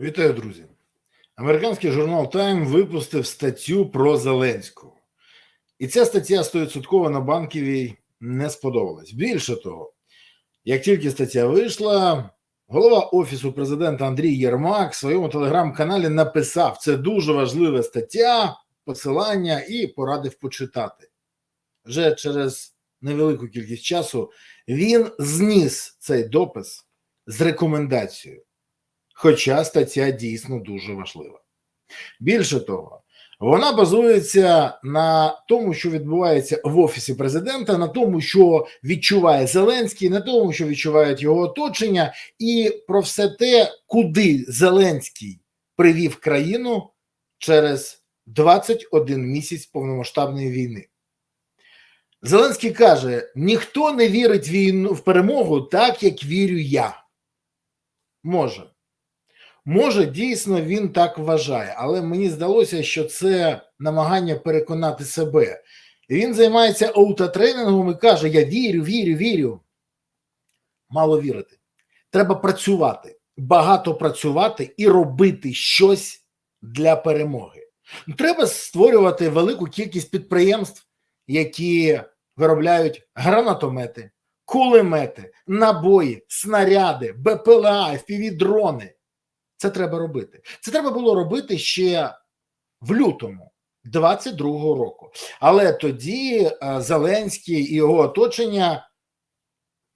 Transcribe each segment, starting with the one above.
Вітаю, друзі. Американський журнал Time випустив статтю про Зеленського. І ця стаття 100% на банківій не сподобалась. Більше того, як тільки стаття вийшла, голова Офісу президента Андрій Єрмак в своєму телеграм-каналі написав: це дуже важлива стаття, посилання і порадив почитати. Вже через невелику кількість часу він зніс цей допис з рекомендацією. Хоча стаття дійсно дуже важлива. Більше того, вона базується на тому, що відбувається в офісі президента, на тому, що відчуває Зеленський, на тому, що відчувають його оточення, і про все те, куди Зеленський привів країну через 21 місяць повномасштабної війни. Зеленський каже: ніхто не вірить війну в перемогу так, як вірю я. Може. Може, дійсно він так вважає, але мені здалося, що це намагання переконати себе. І він займається аутотренингом і каже: Я вірю, вірю, вірю. Мало вірити. Треба працювати, багато працювати і робити щось для перемоги. Треба створювати велику кількість підприємств, які виробляють гранатомети, кулемети, набої, снаряди, БПЛА, FPV-дрони. Це треба робити. Це треба було робити ще в лютому 22-го року. Але тоді е, Зеленський і його оточення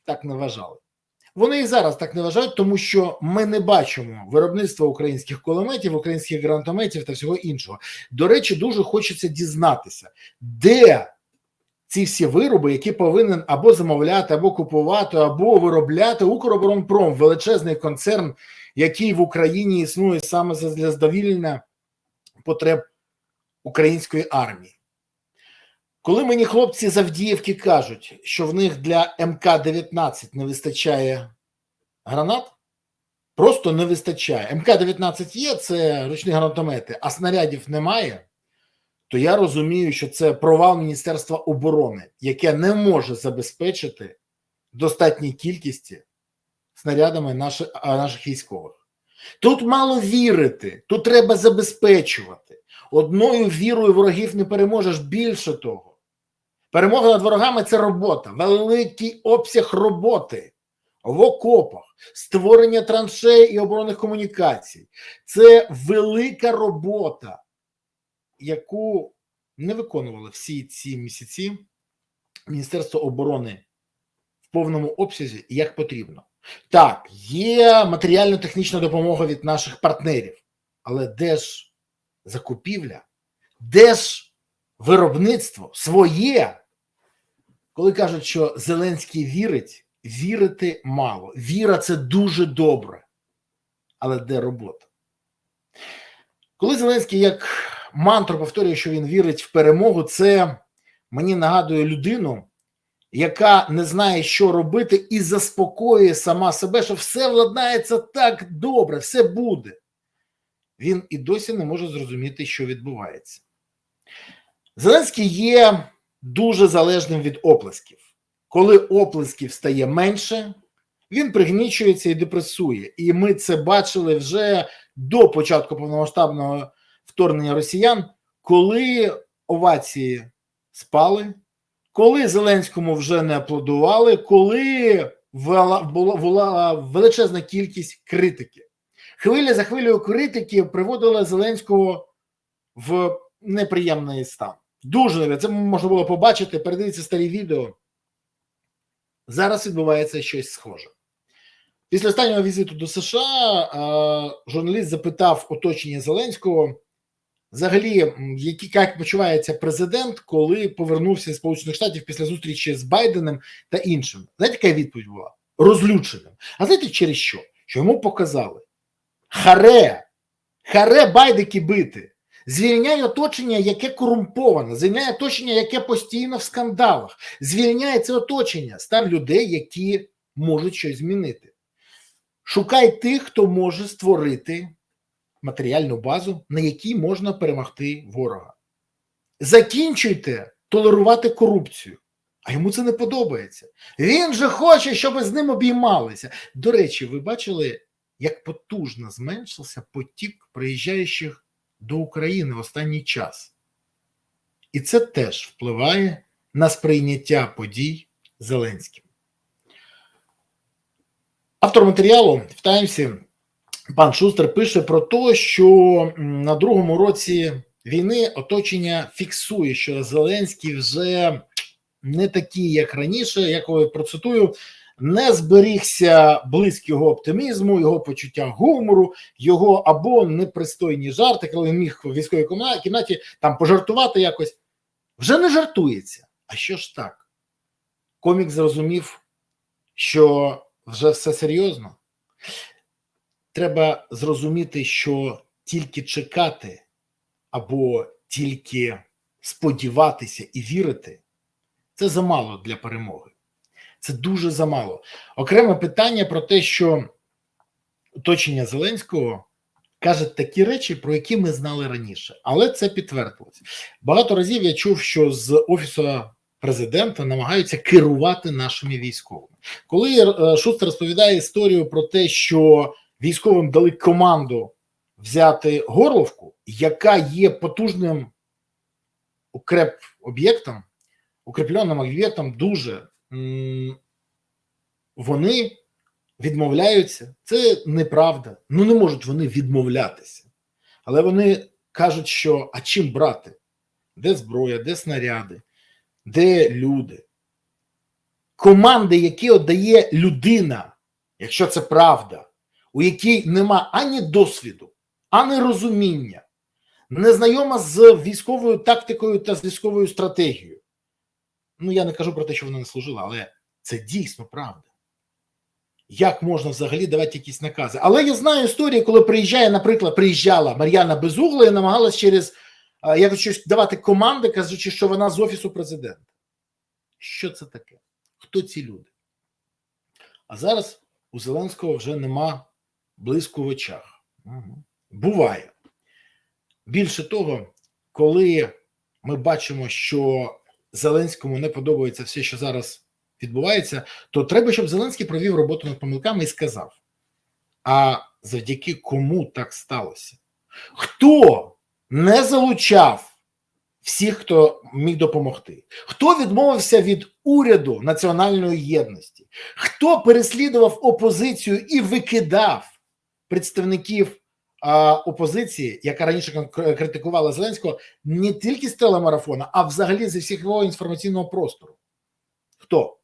так не вважали. Вони і зараз так не вважають, тому що ми не бачимо виробництва українських кулеметів, українських гранатометів та всього іншого. До речі, дуже хочеться дізнатися, де ці всі вироби, які повинен або замовляти, або купувати, або виробляти Укроборонпром, величезний концерн, який в Україні існує саме для задовільнення потреб української армії. Коли мені хлопці з Авдіївки кажуть, що в них для МК-19 не вистачає гранат, просто не вистачає. МК-19 є, це ручні гранатомети, а снарядів немає, то я розумію, що це провал Міністерства оборони, яке не може забезпечити достатній кількості снарядами наших, наших військових. Тут мало вірити, тут треба забезпечувати. Одною вірою ворогів не переможеш більше того. Перемога над ворогами це робота, великий обсяг роботи в окопах, створення траншей і оборонних комунікацій. Це велика робота, яку не виконували всі ці місяці Міністерство оборони в повному обсязі як потрібно. Так, є матеріально-технічна допомога від наших партнерів, але де ж закупівля, де ж виробництво своє? Коли кажуть, що Зеленський вірить, вірити мало. Віра це дуже добре. Але де робота? Коли Зеленський як мантру повторює, що він вірить в перемогу, це мені нагадує людину, яка не знає, що робити, і заспокоює сама себе, що все владнається так добре, все буде. Він і досі не може зрозуміти, що відбувається. Зеленський є дуже залежним від оплесків. Коли оплесків стає менше, він пригнічується і депресує. І ми це бачили вже до початку повномасштабного вторгнення росіян, коли овації спали, коли Зеленському вже не аплодували, коли була величезна кількість критики. Хвиля за хвилею критики приводила Зеленського в неприємний стан. Дуже це можна було побачити, передивіться старі відео. Зараз відбувається щось схоже. Після останнього візиту до США журналіст запитав оточення Зеленського, взагалі, які, як почувається президент, коли повернувся з Сполучених Штатів після зустрічі з Байденом та іншим. Знаєте, яка відповідь була? Розлюченим. А знаєте, через що? Що йому показали? Харе, харе байдики бити. Звільняє оточення, яке корумповане, звільняє оточення, яке постійно в скандалах. Звільняє це оточення, став людей, які можуть щось змінити. Шукай тих, хто може створити матеріальну базу, на якій можна перемогти ворога. Закінчуйте толерувати корупцію. А йому це не подобається. Він же хоче, щоб з ним обіймалися. До речі, ви бачили, як потужно зменшився потік приїжджаючих до України в останній час. І це теж впливає на сприйняття подій Зеленським. Автор матеріалу в Таймсі пан Шустер пише про те, що на другому році війни оточення фіксує, що Зеленський вже не такий, як раніше, я процитую, не зберігся близьк його оптимізму, його почуття гумору, його або непристойні жарти, коли він міг в військовій кімнаті там пожартувати якось. Вже не жартується. А що ж так? Комік зрозумів, що вже все серйозно. Треба зрозуміти, що тільки чекати або тільки сподіватися і вірити це замало для перемоги. Це дуже замало. Окреме питання про те, що оточення Зеленського каже такі речі, про які ми знали раніше, але це підтвердилось. Багато разів я чув, що з офісу президента намагаються керувати нашими військовими. Коли е, Шустер розповідає історію про те, що військовим дали команду взяти горловку, яка є потужним укреп об'єктом, укріпленим об'єктом, дуже вони відмовляються. Це неправда. Ну не можуть вони відмовлятися. Але вони кажуть, що а чим брати? Де зброя, де снаряди, де люди? Команди, які віддає людина, якщо це правда, у якій нема ані досвіду, ані розуміння, не знайома з військовою тактикою та з військовою стратегією. Ну, я не кажу про те, що вона не служила, але це дійсно правда. Як можна взагалі давати якісь накази? Але я знаю історії, коли приїжджає, наприклад, приїжджала Мар'яна Безугла і намагалась через а, як щось давати команди, кажучи, що вона з офісу президента. Що це таке? Хто ці люди? А зараз у Зеленського вже нема блиску в очах. Угу. Буває. Більше того, коли ми бачимо, що Зеленському не подобається все, що зараз відбувається, то треба, щоб Зеленський провів роботу над помилками і сказав: а завдяки кому так сталося? Хто не залучав всіх, хто міг допомогти? Хто відмовився від уряду національної єдності? Хто переслідував опозицію і викидав представників а, опозиції, яка раніше критикувала Зеленського, не тільки з телемарафона, а взагалі зі всього інформаційного простору? Хто?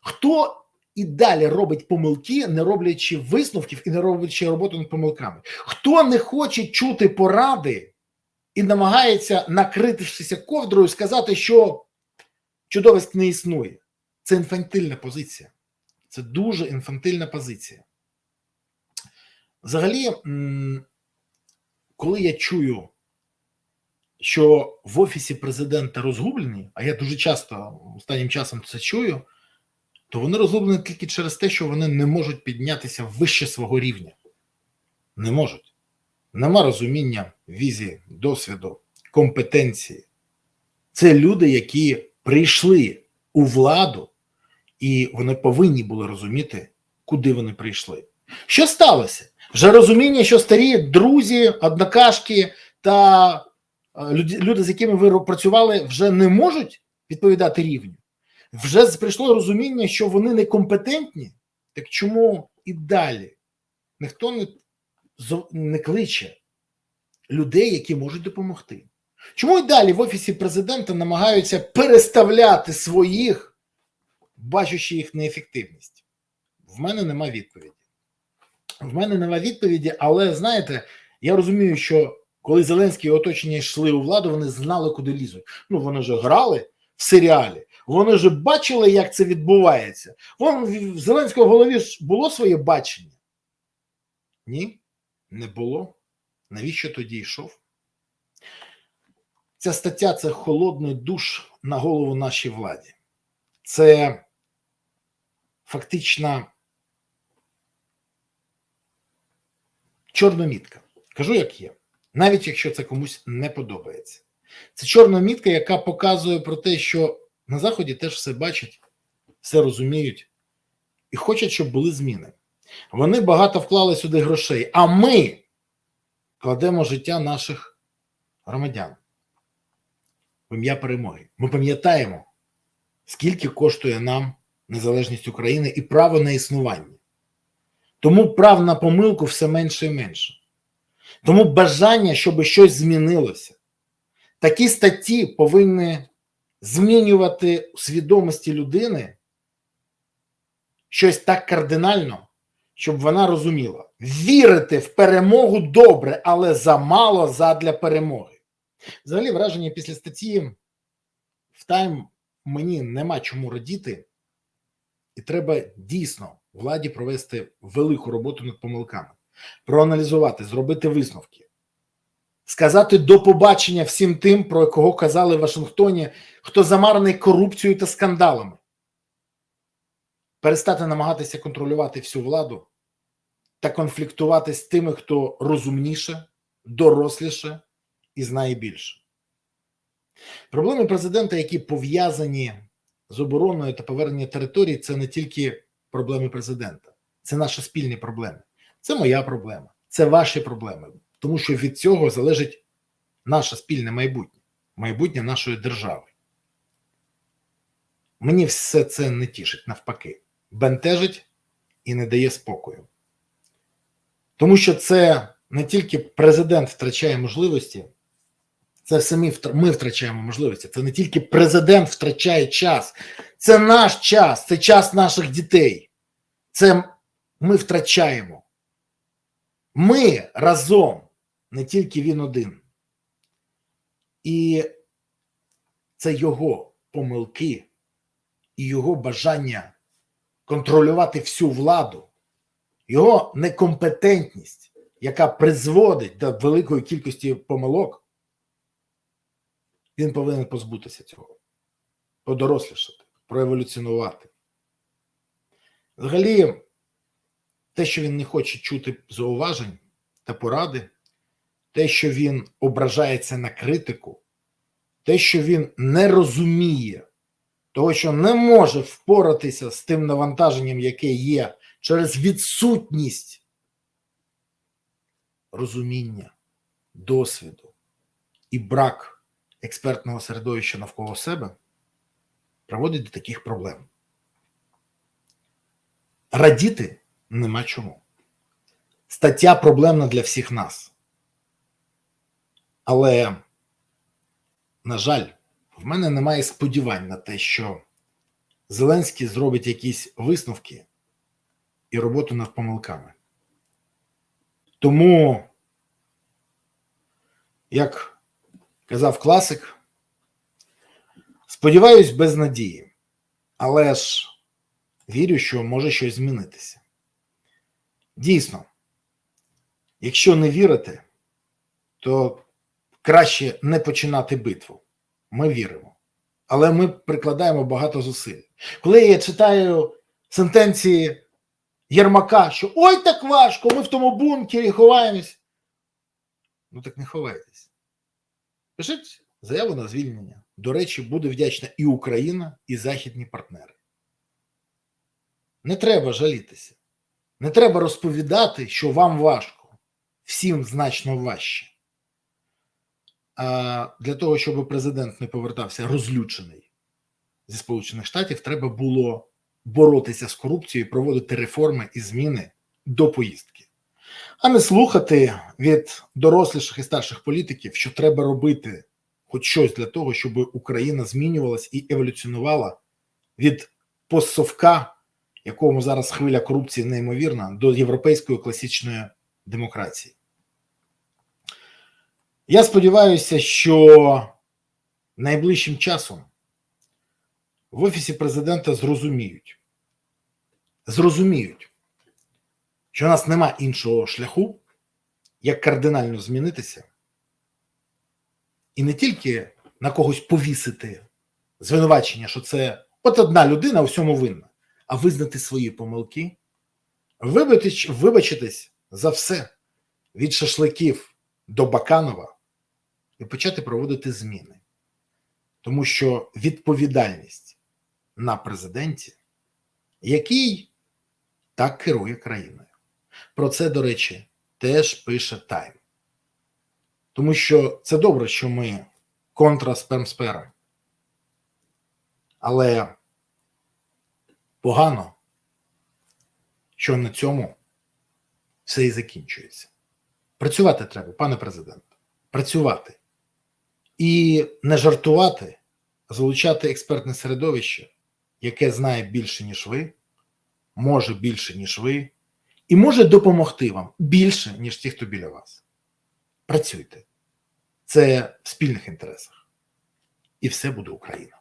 Хто і далі робить помилки, не роблячи висновків і не роблячи роботу над помилками? Хто не хоче чути поради і намагається накритися ковдрою, сказати, що чудовиськ не існує? Це інфантильна позиція. Це дуже інфантильна позиція. Взагалі, коли я чую, що в офісі президента розгублені, а я дуже часто останнім часом це чую, то вони розгублені тільки через те, що вони не можуть піднятися вище свого рівня. Не можуть. Нема розуміння візії, досвіду, компетенції. Це люди, які прийшли у владу, і вони повинні були розуміти, куди вони прийшли. Що сталося? Вже розуміння, що старі друзі, однокашки та е, люди, з якими ви працювали, вже не можуть відповідати рівню. Вже прийшло розуміння, що вони некомпетентні. Так чому і далі ніхто не, не кличе людей, які можуть допомогти? Чому і далі в офісі президента намагаються переставляти своїх, бачачи їх неефективність? В мене нема відповіді. В мене нема відповіді, але знаєте, я розумію, що коли Зеленський оточення йшли у владу, вони знали, куди лізуть. Ну, вони вже грали в серіалі, вони вже бачили, як це відбувається. Вон в Зеленського голові ж було своє бачення? Ні, не було. Навіщо тоді йшов? Ця стаття це холодний душ на голову нашій владі. Це фактично чорна мітка. Кажу, як є. Навіть якщо це комусь не подобається. Це чорна мітка, яка показує про те, що на Заході теж все бачать, все розуміють і хочуть, щоб були зміни. Вони багато вклали сюди грошей, а ми кладемо життя наших громадян в ім'я перемоги. Ми пам'ятаємо, скільки коштує нам незалежність України і право на існування. Тому прав на помилку все менше і менше. Тому бажання, щоб щось змінилося. Такі статті повинні змінювати у свідомості людини щось так кардинально, щоб вона розуміла. Вірити в перемогу добре, але замало задля перемоги. Взагалі, враження після статті в Тайм мені нема чому радіти, і треба дійсно владі провести велику роботу над помилками, проаналізувати, зробити висновки, сказати до побачення всім тим, про кого казали в Вашингтоні, хто замарений корупцією та скандалами, перестати намагатися контролювати всю владу та конфліктувати з тими, хто розумніше, доросліше і знає більше. Проблеми президента, які пов'язані з обороною та поверненням територій, це не тільки проблеми президента, це наші спільні проблеми. Це моя проблема, це ваші проблеми, тому що від цього залежить наше спільне майбутнє, майбутнє нашої держави. Мені все це не тішить, навпаки, бентежить і не дає спокою. Тому що це не тільки президент втрачає можливості, це самі ми втрачаємо можливості. Це не тільки президент втрачає час, це наш час, це час наших дітей. Це ми втрачаємо. Ми разом, не тільки він один. І це його помилки і його бажання контролювати всю владу, його некомпетентність, яка призводить до великої кількості помилок. Він повинен позбутися цього, подорослішати, проеволюціонувати. Взагалі, те, що він не хоче чути зауважень та поради, те, що він ображається на критику, те, що він не розуміє того, що не може впоратися з тим навантаженням, яке є через відсутність розуміння, досвіду і брак експертного середовища навколо себе, приводить до таких проблем. Радіти нема чому. Стаття проблемна для всіх нас. Але, на жаль, в мене немає сподівань на те, що Зеленський зробить якісь висновки і роботу над помилками. Тому, як казав класик, сподіваюсь, без надії, але ж вірю, що може щось змінитися. Дійсно, якщо не вірите, то краще не починати битву. Ми віримо, але ми прикладаємо багато зусиль. Коли я читаю сентенції Єрмака, що ой так важко, ми в тому бункері ховаємось. Ну так не ховайтесь. Пишіть заяву на звільнення. До речі, буде вдячна і Україна, і західні партнери. Не треба жалітися. Не треба розповідати, що вам важко, всім значно важче. А для того, щоб президент не повертався розлючений зі Сполучених Штатів, треба було боротися з корупцією, проводити реформи і зміни до поїздки, а не слухати від доросліших і старших політиків, що треба робити хоч щось для того, щоб Україна змінювалась і еволюціонувала від постсовка, якому зараз хвиля корупції неймовірна, до європейської класичної демократії. Я сподіваюся, що найближчим часом в Офісі президента зрозуміють, зрозуміють, що у нас нема іншого шляху, як кардинально змінитися, і не тільки на когось повісити звинувачення, що це от одна людина у всьому винна, а визнати свої помилки, вибачитись за все від шашликів до Баканова і почати проводити зміни. Тому що відповідальність на президенті, який так керує країною. Про це, до речі, теж пише Тайм. Тому що це добре, що ми контра спермспера. Але погано, що на цьому все і закінчується. Працювати треба, пане президент. Працювати. І не жартувати, а залучати експертне середовище, яке знає більше, ніж ви, може більше, ніж ви, і може допомогти вам більше, ніж ті, хто біля вас. Працюйте. Це в спільних інтересах. І все буде Україна.